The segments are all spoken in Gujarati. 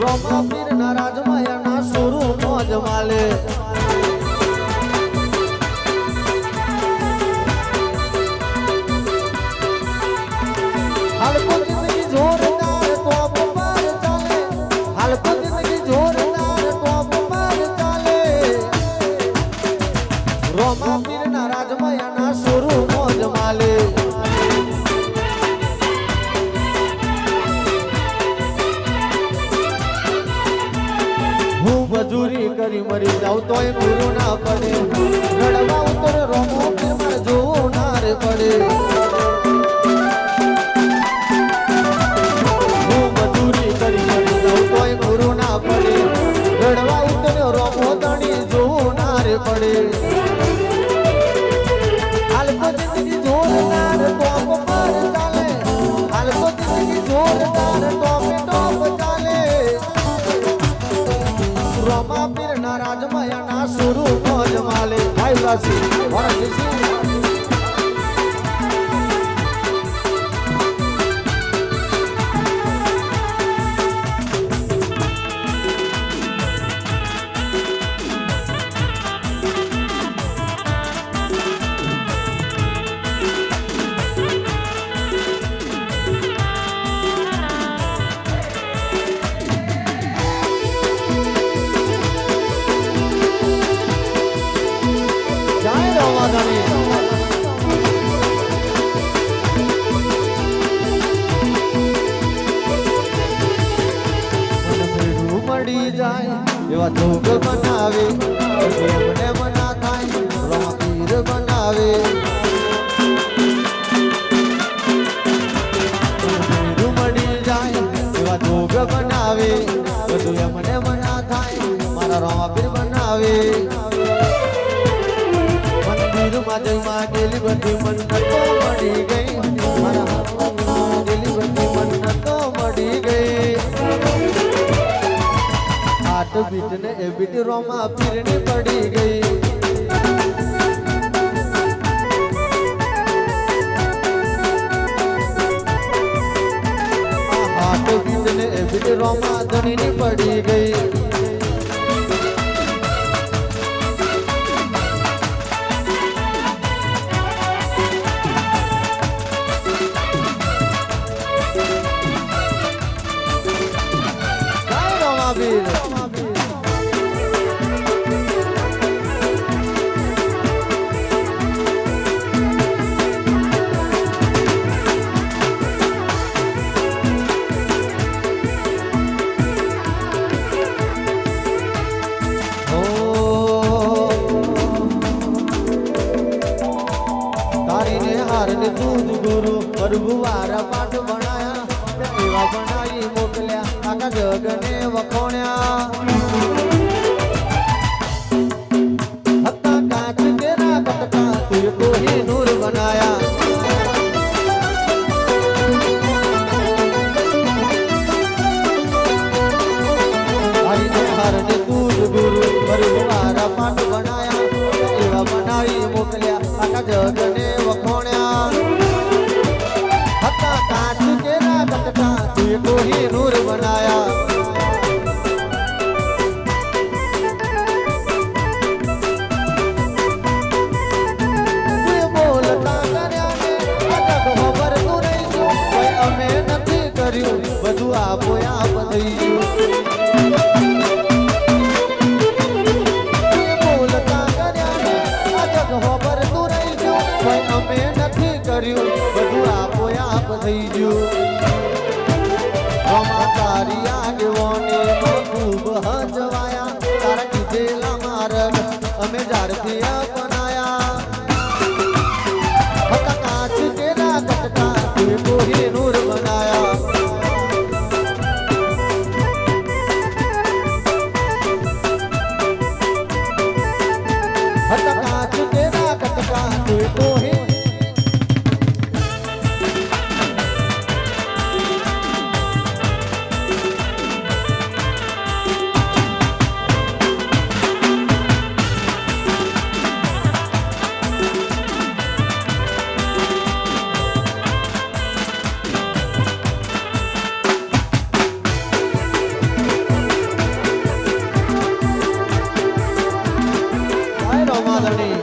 રોમા પીર ના રાજમાયાના સુરુ મોજ માલે. હાલકો જિંદગી મજૂરી કરી મરી જાઉં તોય ગુરુ ના પડે. રડવા ઉતર રોમો જોવું ના પડે. મરી જાઉં તોય ગુરુ ના પડે. રડવા ઉતર્યો રોમો તણી જોવું ના પડે. હાલ તો જિંદગી જોરદાર ટોપ પર ચાલે. હાલ તો જિંદગી જોરદાર ટોપ Brasil. Bora, મળી જાય એવા જોગ બનાવે મને મના થાય રોમા પીર બનાવે. બધી મન્નતો મળી ગઈ મારા માંગેલી બધી મન્નતો મળી ગઈ હાથ બીટ ને એ બીટ રોમા પીરની પડી ગઈ આ હાથ બીટ ને એ બીટ રોમા પડી ગઈ. પરભુવાર પાઠ ભણાયા એવા બનાવી મોકલ્યા. આખા જગને વખોણ્યા. હતા કાચ તેરા કટકા તુર બધું આપો આપ થઈ ગયું તુએ બોલતા કર્યા ને અટક ખબર તું રહી ગયું કોઈ અમે નથી કર્યું બધું આપો આપ થઈ ગયું રમા તારી આગેવાની માં ખૂબ હજવાયા તારા કીધેલા માર્ગ અમે જારથી અપનાયા હતા કાચ તેરા કટકા તુએ કોઈ નૂર சமாதானி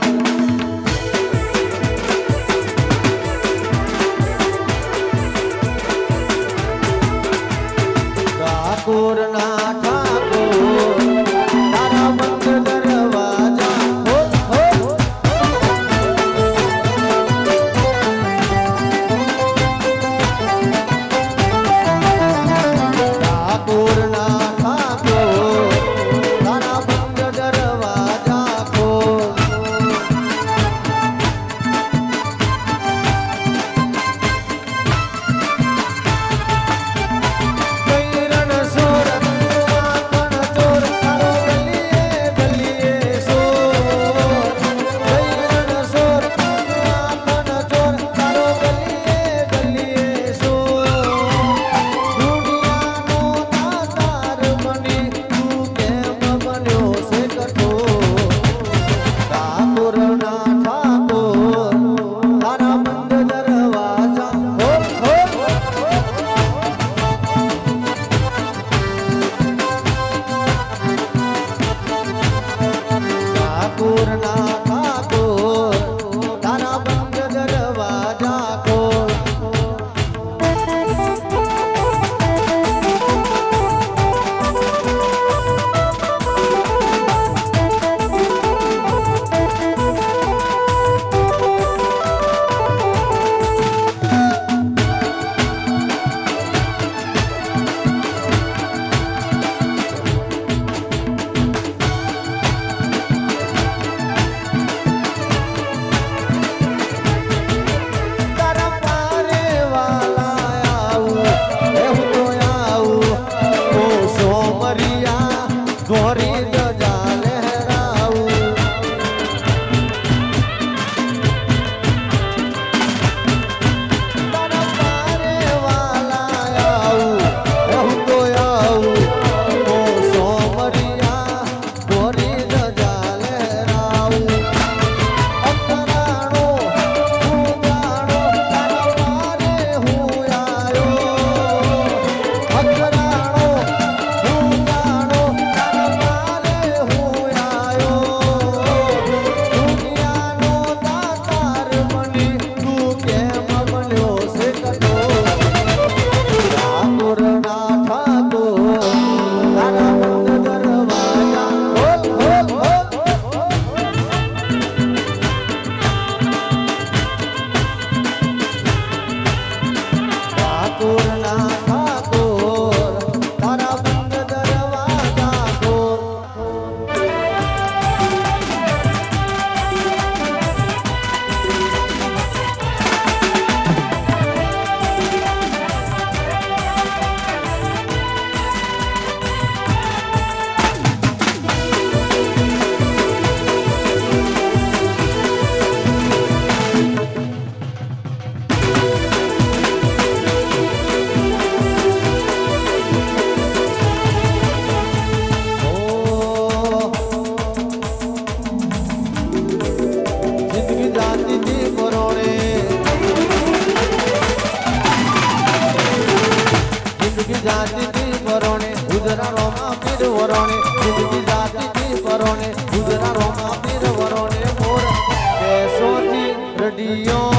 你有